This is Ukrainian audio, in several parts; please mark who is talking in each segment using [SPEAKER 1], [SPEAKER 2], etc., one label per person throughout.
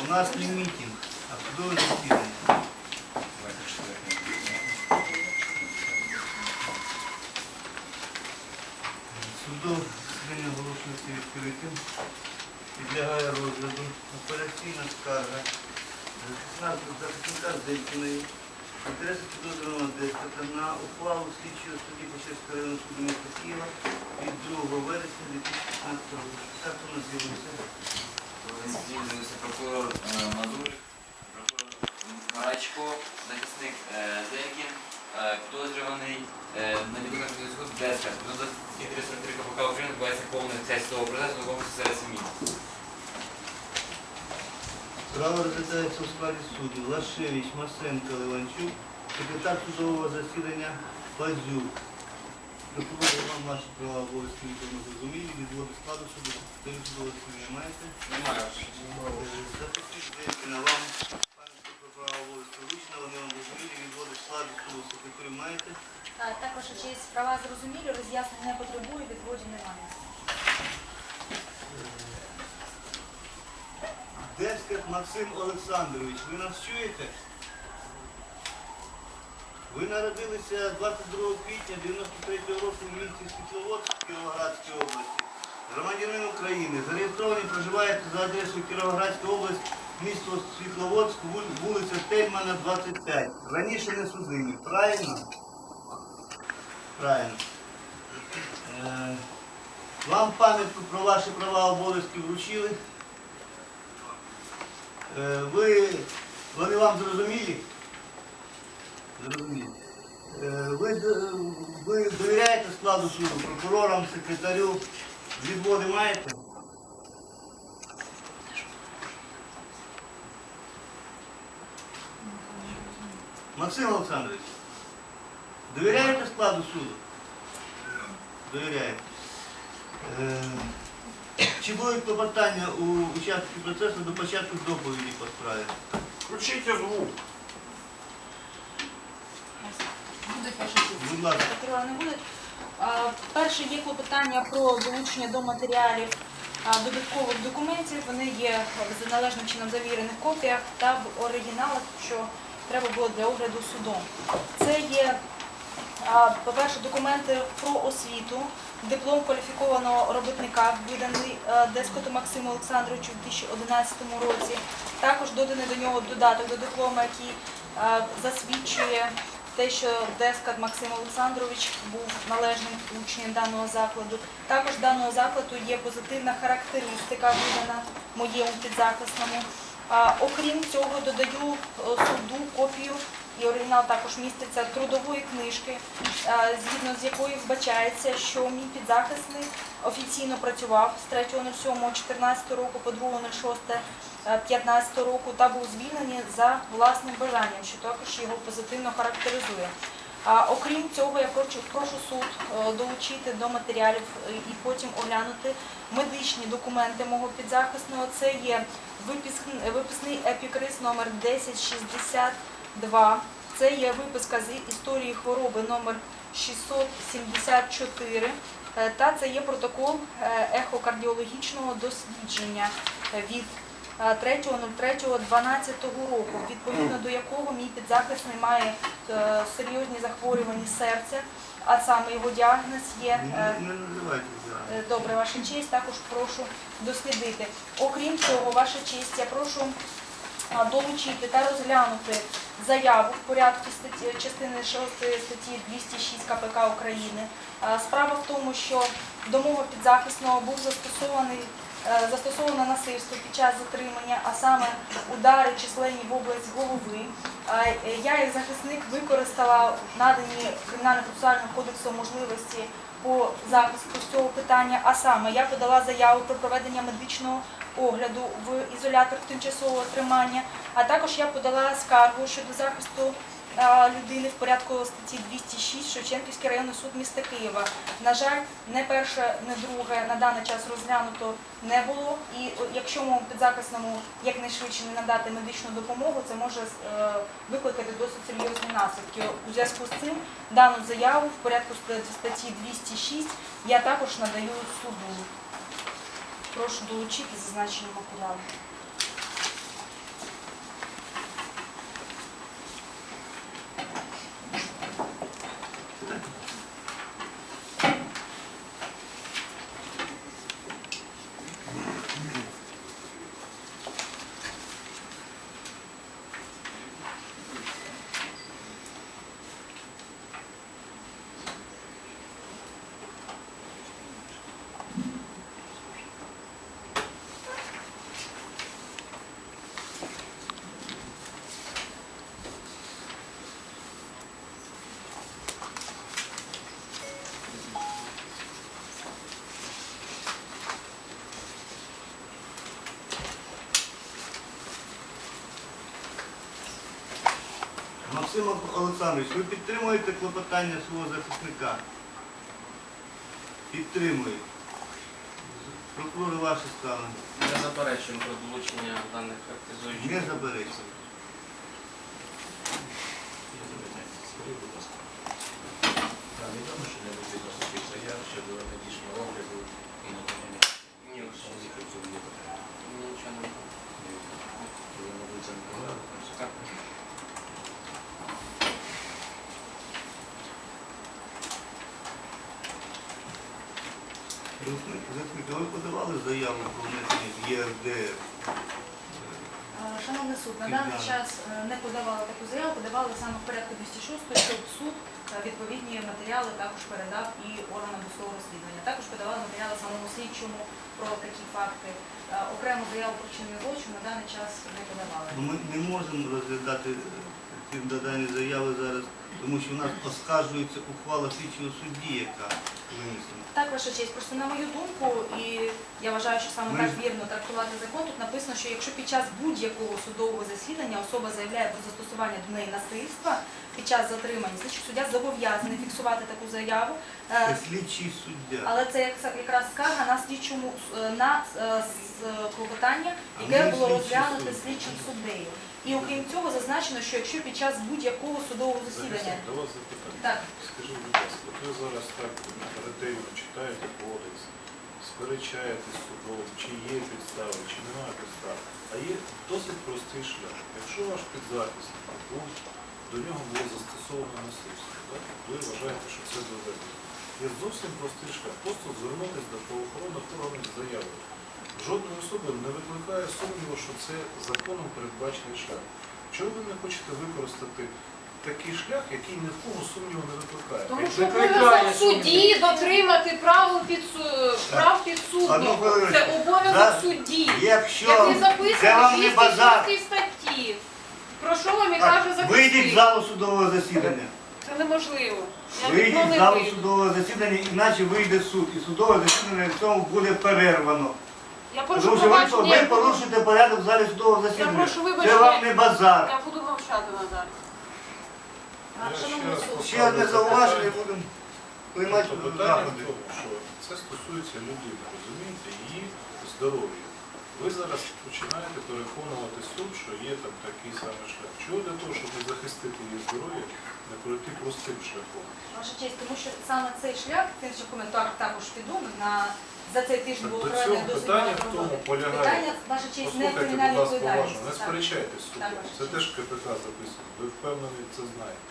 [SPEAKER 1] У нас не мітинг, а засідання. Судове засідання оголошується відкритим. Підлягає розгляду апеляційна скарга захисника Зелькіної. Інтереси підозрюваного Деската на ухвалу слідчого судді Печерського районного суду міста Києва від 2 вересня 2015 року. Так у нас з'явився.
[SPEAKER 2] З'явився прокурор е, Мазур, прокурор Марачко, захисник е, Зелькін, е, підозрюваний е, на відомих зв'язку Деска. Ну, до 343 КПК України відбувається повний тест того процесу, на якому серед сім'ї.
[SPEAKER 1] Право розглядається у складі суду Лашевич, Масенко, Леванчук, секретар судового засідання Пазюк. Прокурор вам ваші права обов'язки відомо зрозумілі, відводи складу суду, секретарю судового засідання маєте?
[SPEAKER 2] Немає.
[SPEAKER 1] Записіть Зелькіна вам, пане про права обов'язки вручено, вони вам зрозумілі, відводи складу суду, секретарю маєте?
[SPEAKER 3] А, Також чиїсь права зрозумілі, роз'яснень не потребує, відводів немає.
[SPEAKER 1] Дескат Максим Олександрович, ви нас чуєте? Ви народилися 22 квітня 93 року в місті Світловодськ Кіровоградської області. Громадянин України. Зареєстрований проживаєте за адресою Кіровоградська область, місто Світловодськ, вулиця Тельмана, 25. Раніше не судимі. Правильно? Правильно. Е, Вам пам'ятку про ваші права обов'язки вручили. Е, Ви, вони вам зрозумілі? Зрозумілі. Е, Ви, ви довіряєте складу суду, прокурорам, секретарю, відводи маєте? Максим Олександрович, довіряєте складу суду? Довіряєте. Чи будуть клопотання у учасників процесу до початку доповіді по справі?
[SPEAKER 4] Включіть звук.
[SPEAKER 3] Будуть ваші.
[SPEAKER 1] Будь ласка.
[SPEAKER 3] Не. А, Перше є клопотання про долучення до матеріалів а, додаткових документів. Вони є в належним чином завірених копіях та в оригіналах, що треба було для огляду судом. Це є, по-перше, документи про освіту, диплом кваліфікованого робітника, виданий а, Дескоту Максиму Олександровичу у 2011 році. Також доданий до нього додаток до диплома, який засвідчує те, що Дескат Максим Олександрович був належним учнем даного закладу. Також даного закладу є позитивна характеристика, видана моєму підзахисному. Окрім цього, додаю е, суду копію і оригінал також міститься трудової книжки, е, згідно з якою вбачається, що мій підзахисний офіційно працював з 3.07.14 року по 2.06.15 року та був звільнений за власним бажанням, що також його позитивно характеризує. А окрім цього, я прошу, суд е, долучити до матеріалів е, і потім оглянути медичні документи мого підзахисного. Це є виписний епікриз номер 1062. Це є виписка з історії хвороби номер 674. Е, Та це є протокол е, ехокардіологічного дослідження е, від е, 3.03.12 року, відповідно до якого мій підзахисний має серйозні захворювання серця, а саме його діагноз є Добре, ваша честь, також прошу дослідити. Окрім цього, ваша честь, я прошу долучити та розглянути заяву в порядку статті, частини 6 статті 206 КПК України. Справа в тому, що до мого підзахисного був застосований е, застосовано насильство під час затримання, а саме удари численні в область голови. Е, Я, як захисник, використала надані Кримінально-процесуальним кодексом можливості по захисту з цього питання, а саме я подала заяву про проведення медичного огляду в ізолятор тимчасового тримання, а також я подала скаргу щодо захисту людини в порядку статті 206 Шевченківський районний суд міста Києва. На жаль, не перше, не друге на даний час розглянуто не було. І якщо моєму підзахисному якнайшвидше не надати медичну допомогу, це може е, викликати досить серйозні наслідки. У зв'язку з цим дану заяву в порядку ст- статті 206 я також надаю суду. Прошу долучити зазначені матеріали.
[SPEAKER 1] Максим Олександрович, ви підтримуєте клопотання свого захисника? Підтримуєте. Прокурори ваші ставлення.
[SPEAKER 5] Не заперечуємо про долучення даних характеризуючих.
[SPEAKER 1] Не
[SPEAKER 4] нам відомо, що не потрібно таких заяв щодо медичного огляду і надання
[SPEAKER 5] Ні,
[SPEAKER 4] що ні не потрібно.
[SPEAKER 5] нічого не було.
[SPEAKER 4] Ви, мабуть, це не казали,
[SPEAKER 5] Так.
[SPEAKER 1] Ви подавали заяву про внесення в ЄРДР?
[SPEAKER 3] Е, Шановний суд, на даний час е, не подавали таку заяву, подавали саме в порядку 206, щоб суд е, відповідні матеріали також передав і органам досудового розслідування. Також подавали матеріали самому слідчому про такі факти. Окрему заяву про вчинення злочину на даний час не подавали.
[SPEAKER 1] Ми не можемо розглядати ці додані заяви зараз, тому що в нас оскаржується ухвала слідчого судді, яка винесена.
[SPEAKER 3] Так, ваша честь, просто на мою думку, і я вважаю, що саме
[SPEAKER 1] Ми
[SPEAKER 3] так вірно трактувати закон, тут написано, що якщо під час будь-якого судового засідання особа заявляє про застосування до неї насильства під час затримання, слідчий суддя зобов'язаний фіксувати таку заяву. Е,
[SPEAKER 1] Це слідчий суддя.
[SPEAKER 3] Але це як- якраз скарга на слідчому е, на е, с- клопотання,
[SPEAKER 1] А
[SPEAKER 3] яке
[SPEAKER 1] ми
[SPEAKER 3] було
[SPEAKER 1] слідчий
[SPEAKER 3] розглянуте
[SPEAKER 1] суд.
[SPEAKER 3] слідчим суддею. І окрім цього зазначено, що якщо під час будь-якого судового засідання
[SPEAKER 6] До вас запитання.
[SPEAKER 3] так.
[SPEAKER 6] Скажіть, будь ласка, ви зараз так ретельно читаєте кодекс, сперечаєтесь з судом, чи є підстави, чи немає підстав. А є досить простий шлях. Якщо ваш підзахисник був, до нього було застосовано насильство, так? ви вважаєте, що це доведено. Є зовсім простий шлях. Просто звернутися до правоохоронних органів з заявою. Жодної особи не викликає сумніву, що це законом передбачений шлях. Чого ви не хочете використати такий шлях, який ні в кого сумніву не викликає?
[SPEAKER 7] Тому що обов'язок
[SPEAKER 6] сумніву-
[SPEAKER 7] судді дотримати правил підсу- прав
[SPEAKER 1] Одну
[SPEAKER 7] підсудного.
[SPEAKER 1] хвилиночку.
[SPEAKER 7] Це обов'язок
[SPEAKER 1] За-
[SPEAKER 7] судді.
[SPEAKER 1] Якщо
[SPEAKER 7] Як не
[SPEAKER 1] це
[SPEAKER 7] записано
[SPEAKER 1] вам
[SPEAKER 7] в
[SPEAKER 1] не базар,
[SPEAKER 7] 206 статті. Про що вам і
[SPEAKER 1] так,
[SPEAKER 7] каже
[SPEAKER 1] вийдіть з
[SPEAKER 7] захисник?
[SPEAKER 1] залу судового засідання.
[SPEAKER 7] Це неможливо. Я
[SPEAKER 1] Вийдіть з залу
[SPEAKER 7] вийду.
[SPEAKER 1] судового засідання, іначе вийде суд. І судове засідання на цьому буде перервано.
[SPEAKER 7] Я прошу
[SPEAKER 1] Тому що ви, ви порушуєте порядок в залі судового засідання.
[SPEAKER 7] прошу
[SPEAKER 1] Це
[SPEAKER 7] вибачення.
[SPEAKER 1] вам не базар.
[SPEAKER 7] Я буду мовчати надалі.
[SPEAKER 6] Ще
[SPEAKER 1] одне зауваження і будемо приймати
[SPEAKER 6] Тобто питання в
[SPEAKER 1] заходи.
[SPEAKER 6] тому, що це стосується людини, розумієте, її здоров'я. Ви зараз починаєте переконувати суд, що є там такий самий шлях. Чого для того, щоб захистити її здоров'я, не пройти простим шляхом?
[SPEAKER 3] Ваша честь, тому що саме цей шлях, тим, що коментар також піду на за цей тиждень
[SPEAKER 6] Так
[SPEAKER 3] було
[SPEAKER 6] до
[SPEAKER 3] проведено
[SPEAKER 6] цього
[SPEAKER 3] досить
[SPEAKER 6] питання
[SPEAKER 3] багато
[SPEAKER 6] в тому
[SPEAKER 3] роботи.
[SPEAKER 6] полягає.
[SPEAKER 3] Питання, ваша честь, не
[SPEAKER 6] Послухайте, будь
[SPEAKER 3] кримінальної
[SPEAKER 6] ласка, уважно,
[SPEAKER 3] відповідальності.
[SPEAKER 6] не
[SPEAKER 3] Так.
[SPEAKER 6] сперечайтесь з судом. Це теж КПК записано. Ви впевнені це знаєте.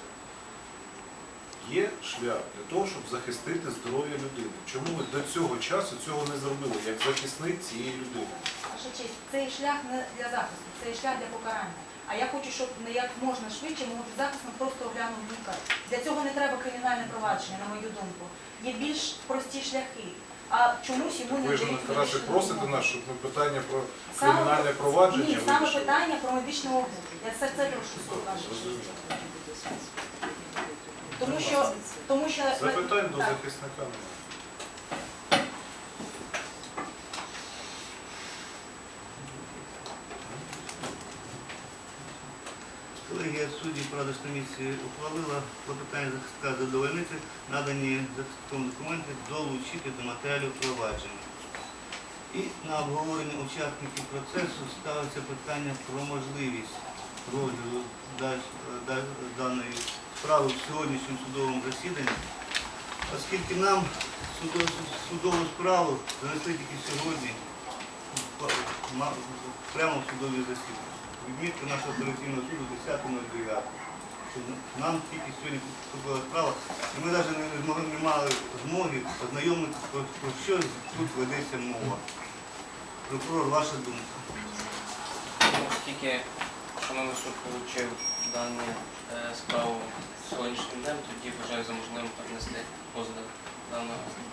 [SPEAKER 6] Є шлях для того, щоб захистити здоров'я людини. Чому ви до цього часу цього не зробили, як захисник цієї людини?
[SPEAKER 3] Ваша честь, цей шлях не для захисту, цей шлях для покарання. А я хочу, щоб не як можна швидше мого підзахисного просто оглянув лікар. Для цього не треба кримінальне провадження, на мою думку. Є більш прості шляхи. А чомусь йому не
[SPEAKER 6] Ви ж
[SPEAKER 3] дають медичну
[SPEAKER 6] просите
[SPEAKER 3] допомогу.
[SPEAKER 6] нас, щоб ми питання про
[SPEAKER 3] Саме-
[SPEAKER 6] кримінальне провадження
[SPEAKER 3] Ні, саме
[SPEAKER 6] вирішили.
[SPEAKER 3] питання про медичну огляд. Я все це прошу суд, ваша честь.
[SPEAKER 6] Зрозуміло.
[SPEAKER 3] Тому що, тому що
[SPEAKER 6] Запитань до
[SPEAKER 3] Так.
[SPEAKER 6] захисника немає.
[SPEAKER 1] Колегія суддів Рада комісії ухвалила клопотання захисника задовольнити надані захисником документи долучити до матеріалів провадження. І на обговорення учасників процесу ставиться питання про можливість розгляду даної справи в сьогоднішньому судовому засіданні, оскільки нам судову, судову справу занесли тільки сьогодні прямо в судові засідання. Відмітка нашого оперативного суду 10.09. що Нам тільки сьогодні поступила справа, і ми навіть не, змогли- не мали змоги ознайомитися, про, про що тут ведеться мова. Прокурор, ваша думка.
[SPEAKER 5] Ну, Оскільки шановний суд отримав дану е, справу сьогоднішнім днем, тоді вважаю за можливим перенести розгляд даного
[SPEAKER 1] думка.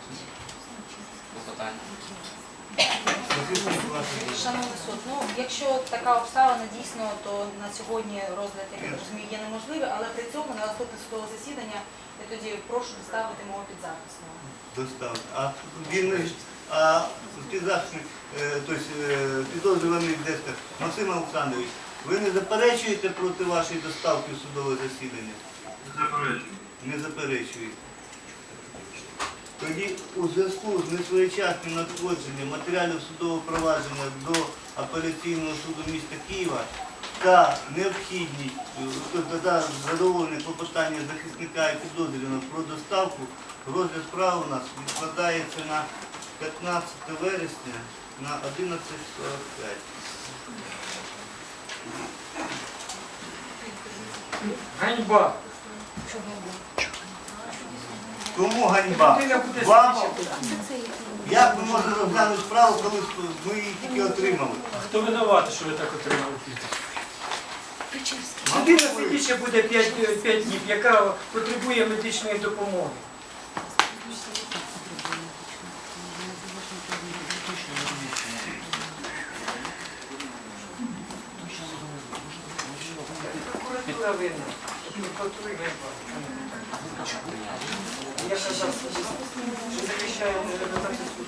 [SPEAKER 3] Шановний суд, ну якщо така обставина дійсно, то на сьогодні розгляд, як я розумію, є неможливий, але при цьому на наступне судове засідання я тоді прошу доставити мого підзахисного.
[SPEAKER 1] доставити. А він а підзахисник, е, тобто е, підозрюваний Дестер Максим Олександрович, ви не заперечуєте проти вашої доставки в судове засідання? Не заперечуєте. Тоді у зв'язку з несвоєчасним надходженням матеріалів судового провадження до апеляційного суду міста Києва та необхідність е, та задоволення клопотання захисника і підозрюваного про доставку, розгляд справи у нас відкладається на 15 вересня на 11.45.
[SPEAKER 8] Ганьба.
[SPEAKER 1] Кому ганьба? Вам? Як ви можете розглянути справу, коли ми її тільки отримали?
[SPEAKER 8] Хто винуватий, що ви так отримали? Людина ще буде 5, 5 днів, яка потребує медичної допомоги. Винна. Прокуратура ганьба. Я казав, що захищаю суду.